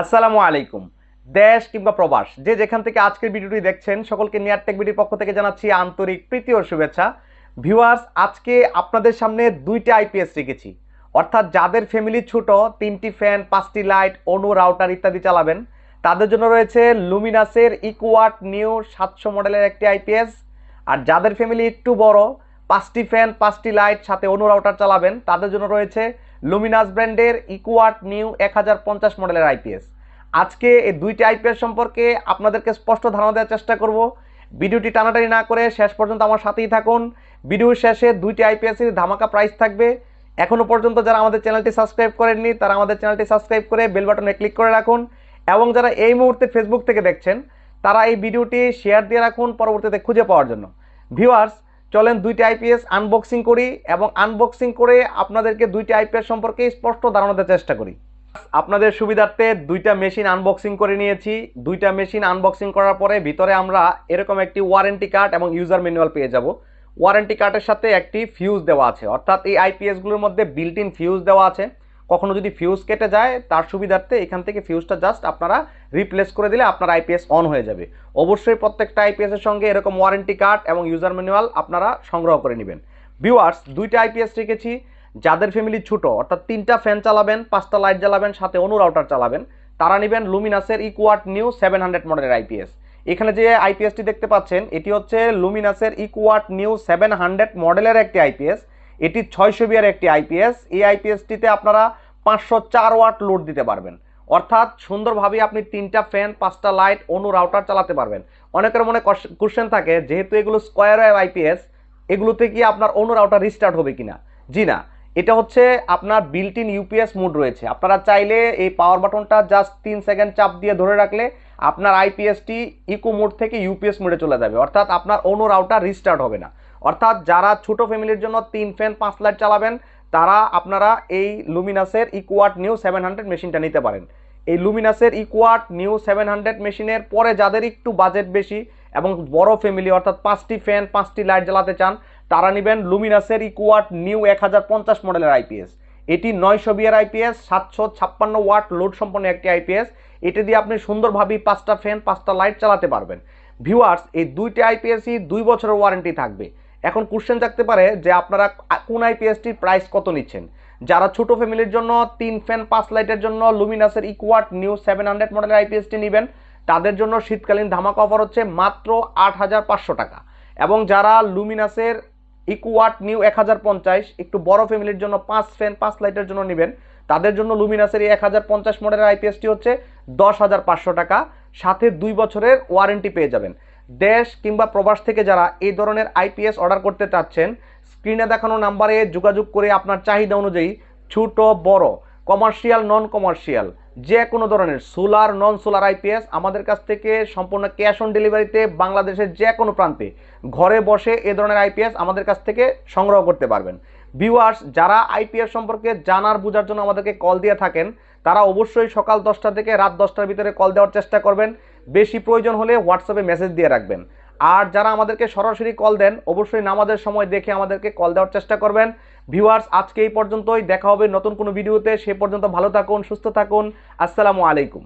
আসসালামু আলাইকুম। দেশ কিংবা প্রবাস, যে যেখান থেকে আজকের ভিডিওটি দেখছেন, সকলকে নিয়ার টেক বিডির পক্ষ থেকে জানাচ্ছি আন্তরিক প্রীতি ও শুভেচ্ছা। ভিউয়ার্স আজকে আপনাদের সামনে দুইটা আইপিএস রেখেছি। অর্থাৎ যাদের ফ্যামিলি ছোট, তিনটি ফ্যান পাঁচটি লাইট অনু রাউটার ইত্যাদি চালাবেন, তাদের জন্য রয়েছে লুমিনাসের ইকোয়াট নিউ সাতশো মডেলের একটি আইপিএস আর যাদের ফ্যামিলি একটু বড়, পাঁচটি ফ্যান পাঁচটি লাইট সাথে অনু রাউটার চালাবেন, তাদের জন্য রয়েছে লুমিনাস ব্র্যান্ডের ইকুয়াট নিউ এক হাজার পঞ্চাশ মডেলের আইপিএস আজকে এই দুইটি আইপিএস সম্পর্কে আপনাদেরকে স্পষ্ট ধারণা দেওয়ার চেষ্টা করব। ভিডিওটি টানাটানি না করে শেষ পর্যন্ত আমার সাথেই থাকুন। ভিডিওর শেষে দুইটি আইপিএসের ধামাকা প্রাইস থাকবে। এখনও পর্যন্ত যারা আমাদের চ্যানেলটি সাবস্ক্রাইব করেননি, তারা আমাদের চ্যানেলটি সাবস্ক্রাইব করে বেল বাটনে ক্লিক করে রাখুন। এবং যারা এই মুহূর্তে ফেসবুক থেকে দেখছেন, তারা এই ভিডিওটি শেয়ার দিয়ে রাখুন পরবর্তীতে খুঁজে পাওয়ার জন্য। ভিউয়ার্স চলেন দুইটি আইপিএস আনবক্সিং করি এবং আনবক্সিং করে আপনাদেরকে দুইটি আইপিএস সম্পর্কে স্পষ্ট ধারণা দেওয়ার চেষ্টা করি। আপনাদের সুবিধার্থে দুইটা মেশিন আনবক্সিং করে নিয়েছি। দুইটা মেশিন আনবক্সিং করার পরে ভিতরে আমরা এরকম একটি ওয়ারেন্টি কার্ড এবং ইউজার ম্যানুয়াল পেয়ে যাব। ওয়ারেন্টি কার্ডের সাথে একটি ফিউজ দেওয়া আছে। অর্থাৎ এই আইপিএসগুলোর মধ্যে বিল্ট ইন ফিউজ দেওয়া আছে। কখনো যদি ফিউজ কেটে যায়, তার সুবিধার্থে এখান থেকে ফিউজটা জাস্ট আপনারা রিপ্লেস করে দিলে আপনার আইপিএস অন হয়ে যাবে। অবশ্যই প্রত্যেকটা আইপিএসের সঙ্গে এরকম ওয়ারেন্টি কার্ড এবং ইউজার ম্যানুয়াল আপনারা সংগ্রহ করে নেবেন। ভিউয়ার্স দুইটা আইপিএস রেখেছি, যাদের ফ্যামিলি ছোট, অর্থাৎ তিনটা ফ্যান চালাবেন, পাঁচটা লাইট জ্বালাবেন, সাথে অনু রাউটার চালাবেন, তারা নেবেন লুমিনাসের ইকুয়াট নিউ সেভেন হান্ড্রেড মডেলের আইপিএস এখানে যে আইপিএসটি দেখতে পাচ্ছেন, এটি হচ্ছে লুমিনাসের ইকুয়াট নিউ সেভেন হান্ড্রেড মডেলের একটি আইপিএস এটি ছয়শো বিয়ার একটি আইপিএস এই আইপিএসটিতে আপনারা পাঁচশো চার ওয়াট লোড দিতে পারবেন। অর্থাৎ সুন্দরভাবে আপনি তিনটা ফ্যান, পাঁচটা লাইট অনু রাউটার চালাতে পারবেন। অনেকের মনে কোশ্চেন থাকে, যেহেতু এগুলো স্কোয়ার ওয়েভ আইপিএস এগুলোতে কি আপনার অনু রাউটার রিস্টার্ট হবে কিনা? জি না। এটা হচ্ছে আপনার বিল্ট ইন ইউপিএস মোড রয়েছে। আপনারা চাইলে এই পাওয়ার বাটনটা জাস্ট তিন সেকেন্ড চাপ দিয়ে ধরে রাখলে আপনার আইপিএসটি ইকো মোড থেকে ইউপিএস মোডে চলে যাবে। অর্থাৎ আপনার অনু রাউটার রিস্টার্ট হবে না। অর্থাৎ যারা ছোট ফ্যামিলির জন্য তিন ফ্যান, পাঁচ লাইট চালাবেন, তারা আপনারা এই লুমিনাসের ইকুয়াট নিউ সেভেন হান্ড্রেড মেশিনটা নিতে পারেন। এই লুমিনাসের ইকুয়াট নিউ সেভেন হান্ড্রেড মেশিনের পরে যাদের একটু বাজেট বেশি এবং বড় ফ্যামিলি অর্থাৎ পাঁচটি ফ্যান পাঁচটি লাইট জ্বালাতে চান, তারা নেবেন লুমিনাসের ইকুয়াট নিউ এক হাজার পঞ্চাশ মডেলের আইপিএস এটি নয়শো বিয়ার আইপিএস সাতশো ছাপ্পান্ন ওয়াট লোড সম্পন্ন একটি আইপিএস এটি দিয়ে আপনি সুন্দরভাবেই পাঁচটা ফ্যান পাঁচটা লাইট চালাতে পারবেন। ভিউয়ার্স এই দুইটি আইপিএসই দুই বছরের ওয়ারেন্টি থাকবে। এখন কোশ্চেন থাকতে পারে যে আপনারা কোন আইপিএসটির প্রাইস কত নিচ্ছেন? যারা ছোট ফ্যামিলির জন্য, তিন ফ্যান পাঁচ লাইটের জন্য লুমিনাসের ইকুয়াট নিউ সেভেন হান্ড্রেড মডেলের আইপিএসটি নেবেন, তাদের জন্য শীতকালীন ধামাকা অফার হচ্ছে মাত্র আট হাজার পাঁচশো টাকা। এবং যারা লুমিনাসের ইকুয়াট নিউ এক হাজার পঞ্চাশ, একটু বড় ফ্যামিলির জন্য পাঁচ ফ্যান পাঁচ লাইটের জন্য নেবেন, তাদের জন্য লুমিনাসের এই এক হাজার পঞ্চাশ মডেলের আইপিএসটি হচ্ছে দশ হাজার পাঁচশো টাকা। সাথে দুই বছরের ওয়ারেন্টি পেয়ে যাবেন। দেশ কিংবা প্রবাস থেকে যারা এই ধরনের আইপিএস অর্ডার করতে চাচ্ছেন স্ক্রিনে দেখানো নাম্বারে যোগাযোগ করে আপনার চাহিদা অনুযায়ী ছোট, বড় কমার্শিয়াল নন কমার্শিয়াল যে কোনো ধরনের সোলার নন সোলার আইপিএস আমাদের কাছ থেকে সম্পূর্ণ ক্যাশ অন ডেলিভারিতে বাংলাদেশের যে কোনো প্রান্তে ঘরে বসে এ ধরনের আইপিএস আমাদের কাছ থেকে সংগ্রহ করতে পারবেন। ভিউয়ার্স যারা আইপিএস সম্পর্কে জানার বোঝার জন্য আমাদেরকে কল দিয়ে থাকেন, তারা অবশ্যই সকাল দশটা থেকে রাত দশটার ভিতরে কল দেওয়ার চেষ্টা করবেন। বেশি প্রয়োজন হলে হোয়াটসঅ্যাপে মেসেজ দিয়ে রাখবেন। আর যারা আমাদেরকে সরাসরি কল দেন, অবশ্যই নামাজের সময় দেখে আমাদেরকে কল দেওয়ার চেষ্টা করবেন। ভিউয়ার্স, আজকে এই পর্যন্তই। দেখা হবে নতুন কোনো ভিডিওতে। সে পর্যন্ত ভালো থাকুন, সুস্থ থাকুন। আসসালামু আলাইকুম।